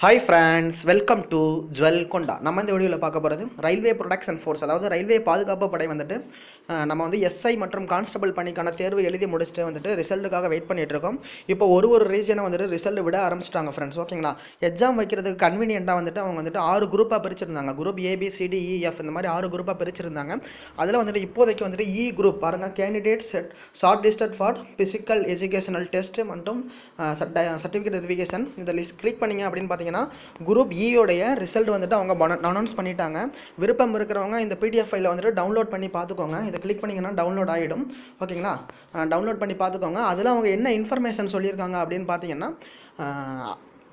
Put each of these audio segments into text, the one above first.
Hi friends welcome to ஜுவல் கொண்டா நம்ம இந்த வீடியோவில் பார்க்க போகிறது ரயில்வே ப்ரொடக்ஷன் ஃபோர்ஸ் அதாவது ரயில்வே பாதுகாப்பு படை வந்துட்டு நம்ம வந்து எஸ்ஐ மற்றும் கான்ஸ்டபிள் பணிக்கான தேர்வு எழுதி முடிச்சுட்டு வந்துட்டு ரிசல்ட்டுக்காக வெயிட் பண்ணிகிட்டு இருக்கோம். இப்போ ஒரு ஒரு ரீஜனை வந்துட்டு ரிசல்ட் விட ஆரம்பிச்சிட்டாங்க ஃப்ரெண்ட்ஸ் ஓகேங்களா எக்ஸாம் வைக்கிறதுக்கு கன்வீனியண்ட்டாக வந்துட்டு அவங்க வந்துட்டு ஆறு குரூப்பாக பிரிச்சிருந்தாங்க. குரூப் ஏபிசிடிஇஎஃப் e, இந்த மாதிரி ஆறு குரூப்பாக பிரிச்சிருந்தாங்க. அதில் வந்துட்டு இப்போதைக்கு வந்துட்டு இ குரூப் பாருங்கள் candidates short listed for physical educational test மற்றும் சர்டிஃபிகேட் வெரிஃபிகேஷன் இதில் லிஸ்ட் கிளிக் பண்ணீங்க அப்படின்னு பார்த்தீங்கன்னா குரூப் ஈயோடைய ரிசல்ட் வந்துட்டு அவங்க அனௌன்ஸ் பண்ணிட்டாங்க. விருப்பம் இருக்கிறவங்க இந்த பிடிஎஃப் ஃபைலை வந்துட்டு டவுன்லோட் பண்ணி பார்த்துக்கோங்க. இதை கிளிக் பண்ணிங்கன்னா டவுன்லோட் ஆகிடும் ஓகேங்களா? டவுன்லோட் பண்ணி பார்த்துக்கோங்க. அதில் அவங்க என்ன இன்ஃபர்மேஷன் சொல்லியிருக்காங்க அப்படின்னு பார்த்தீங்கன்னா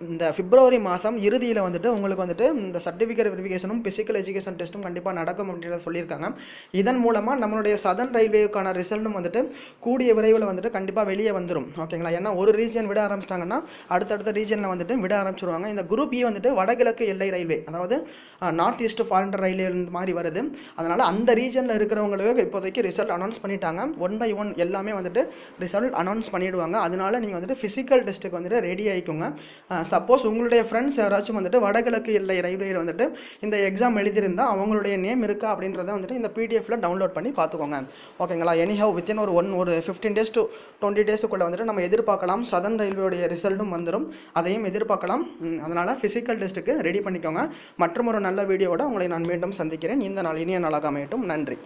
இந்த பிப்ரவரி மாதம் இறுதியில் வந்துட்டு உங்களுக்கு வந்துட்டு இந்த சர்டிஃபிகேட் வெரிஃபிகேஷனும் ஃபிசிக்கல் எஜுகேஷன் டெஸ்ட்டும் கண்டிப்பாக நடக்கும் அப்படின்றத சொல்லியிருக்காங்க. இதன் மூலமாக நம்மளுடைய சதன் ரயில்வேக்கான ரிசல்ட்டும் வந்துட்டு கூடிய விரைவில் வந்துட்டு கண்டிப்பாக வெளியே வந்துடும் ஓகேங்களா? ஏன்னா ஒரு ரீஜன் விட ஆரம்பிச்சிட்டாங்கன்னா அடுத்தடுத்த ரீஜனில் வந்துட்டு விட ஆரம்பிச்சிருவாங்க. இந்த குரூப் இ e வந்துட்டு வடகிழக்கு எல்லை ரயில்வே அதாவது நார்த் ஈஸ்ட் ஃபாரின் ரயில்வே மாதிரி வருது. அதனால் அந்த ரீஜனில் இருக்கிறவங்களுக்கு இப்போதைக்கு ரிசல்ட் அனௌன்ஸ் பண்ணிட்டாங்க. ஒன் பை ஒன் எல்லாமே வந்துட்டு ரிசல்ட் அனௌன்ஸ் பண்ணிவிடுவாங்க அதனால நீங்கள் வந்துட்டு ஃபிசிக்கல் டெஸ்ட்டுக்கு வந்துட்டு ரெடி ஆகிக்கோங்க சப்போஸ் உங்களுடைய ஃப்ரெண்ட்ஸ் யாராச்சும் வந்துட்டு வடகிழக்கு எல்லை ரயில்வேயில் வந்துட்டு இந்த எக்ஸாம் எழுதியிருந்தால் அவங்களுடைய நேம் இருக்கா அப்படின்றத வந்துட்டு இந்த பிடிஎஃப்பில் டவுன்லோட் பண்ணி பார்த்துக்கோங்க. ஓகேங்களா எனிஹவ் வித்தின் ஒரு ஒன் ஒரு ஃபிஃப்டீன் டேஸ் டு டுவெண்ட்டி டேஸுக்குள்ளே வந்துட்டு நம்ம எதிர்பார்க்கலாம். சதன் ரயில்வேடைய ரிசல்ட்டும் வந்துடும் அதையும் எதிர்பார்க்கலாம். அதனால் ஃபிசிக்கல் டெஸ்ட்டுக்கு ரெடி பண்ணிக்கோங்க. மற்றும் ஒரு நல்ல வீடியோவோட உங்களை நான் மீண்டும் சந்திக்கிறேன். இந்த நாள் இனிய நாளாக அமையட்டும். நன்றி.